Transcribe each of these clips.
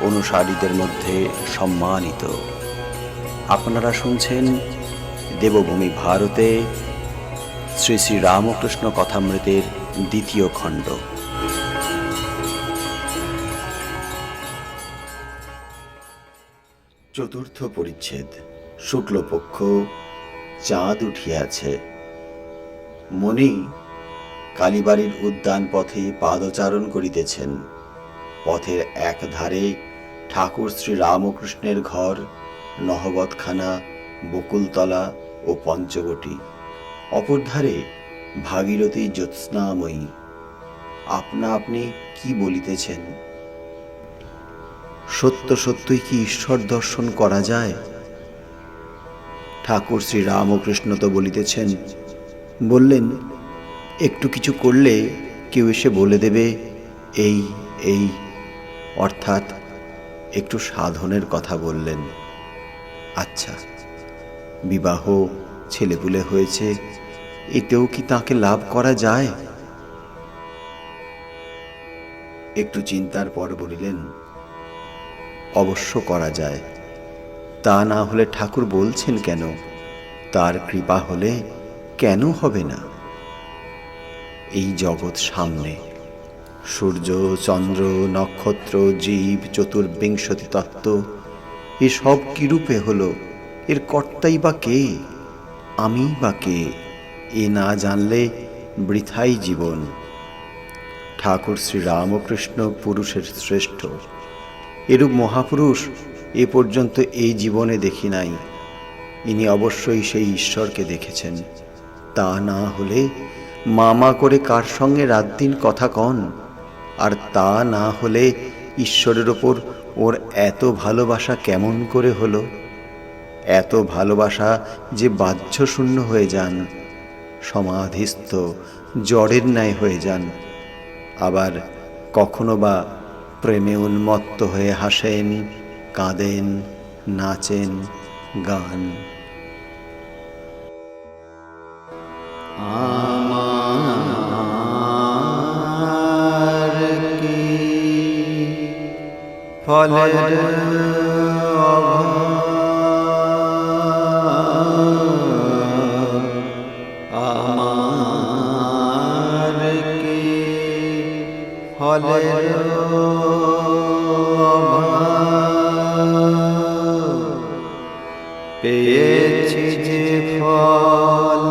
অনুসারীদের মধ্যে সম্মানিত। আপনারা শুনছেন দেবভূমি ভারতে শ্রী শ্রী রামকৃষ্ণ কথামৃতের দ্বিতীয় খণ্ড। চতুর্থ পরিচ্ছেদ, শুক্লপক্ষ, চাঁদ উঠিয়াছে। মনি কালীবাড়ির উদ্যান পথে পাদচারণ করিতেছেন। পথের এক ধারে ঠাকুর শ্রী রামকৃষ্ণের ঘর, নহবতখানা, বকুলতলা ও পঞ্চবটি। অপরধারে ভাগীরথী জ্যোৎস্নাময়ী। আপনা আপনি কি বলিতেছেন? সত্য সত্যই কি ঈশ্বর দর্শন করা যায়? ঠাকুর শ্রী রামকৃষ্ণ তো বলিতেছেন, বললেন, একটু কিছু করলে কেউ এসে বলে দেবে, এই এই। অর্থাৎ একটু সাধনের কথা বললেন। আচ্ছা বিবাহ ছেলেপুলে হয়েছে, এতেও কি তাকে লাভ করা যায়? একটু চিন্তার পর বলিলেন, অবশ্য করা যায়। তা না হলে ঠাকুর বলছেন কেন? তার কৃপা হলে কেন হবে না? এই জগৎ সামনে। সূর্য, চন্দ্র, নক্ষত্র, জীব, চতুর্বিংশতি তত্ত্ব এসব কিরূপে হলো? এর কর্তাই বা কে? আমি বা কে? এ না জানলে বৃথাই জীবন। ঠাকুর শ্রী রামকৃষ্ণ পুরুষের শ্রেষ্ঠ। এরূপ মহাপুরুষ এ পর্যন্ত এই জীবনে দেখি নাই। ইনি অবশ্যই সেই ঈশ্বরকে দেখেছেন। তা না হলে মামা করে কার সঙ্গে রাত দিন কথা কন? আর তা না হলে ঈশ্বরের ওপর ওর এত ভালোবাসা কেমন করে হলো? এত ভালোবাসা যে বাহ্য শূন্য হয়ে যান, সমাধিস্থ জড়ের ন্যায় হয়ে যান। আবার কখনো বা প্রেমে উন্মত্ত হয়ে হাসেন, কাঁদেন, নাচেন, গান। আমার ফলের? আমার কি ফলের? পেয়েছি যে ফল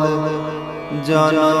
জনম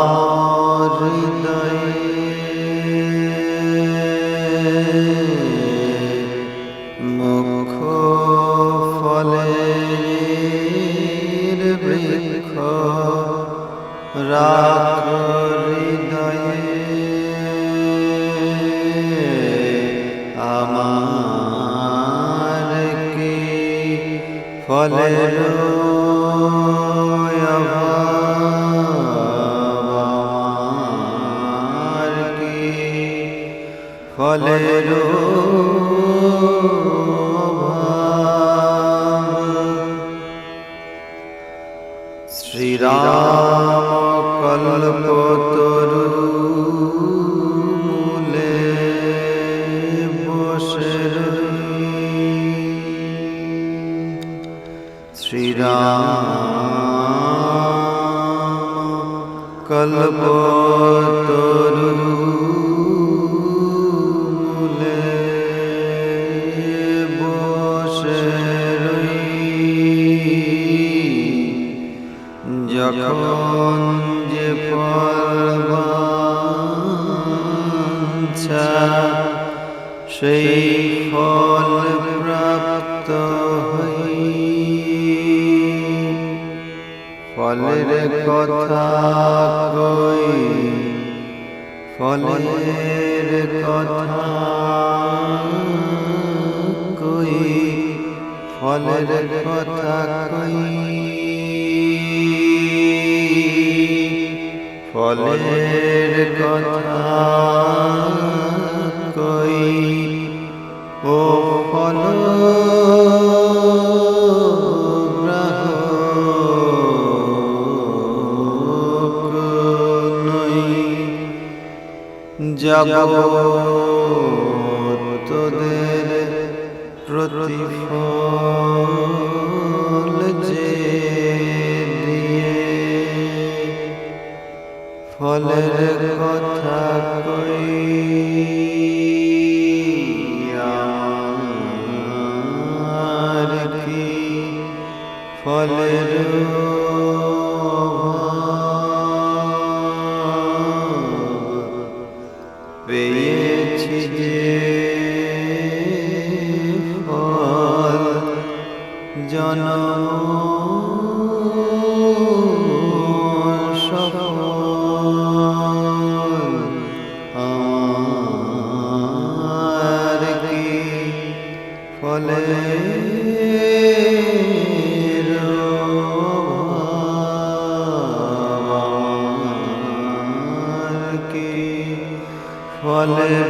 রাখ হৃদয়ে আমার কি ফলের ফলের সেই ফল প্রাপ্ত হই ফলের কথা কই, ফলের কথা কই, ফলের কথা কই, ফলের কথা যাব তোদের প্রতিফল যে দিয়ে। ফলের ফলের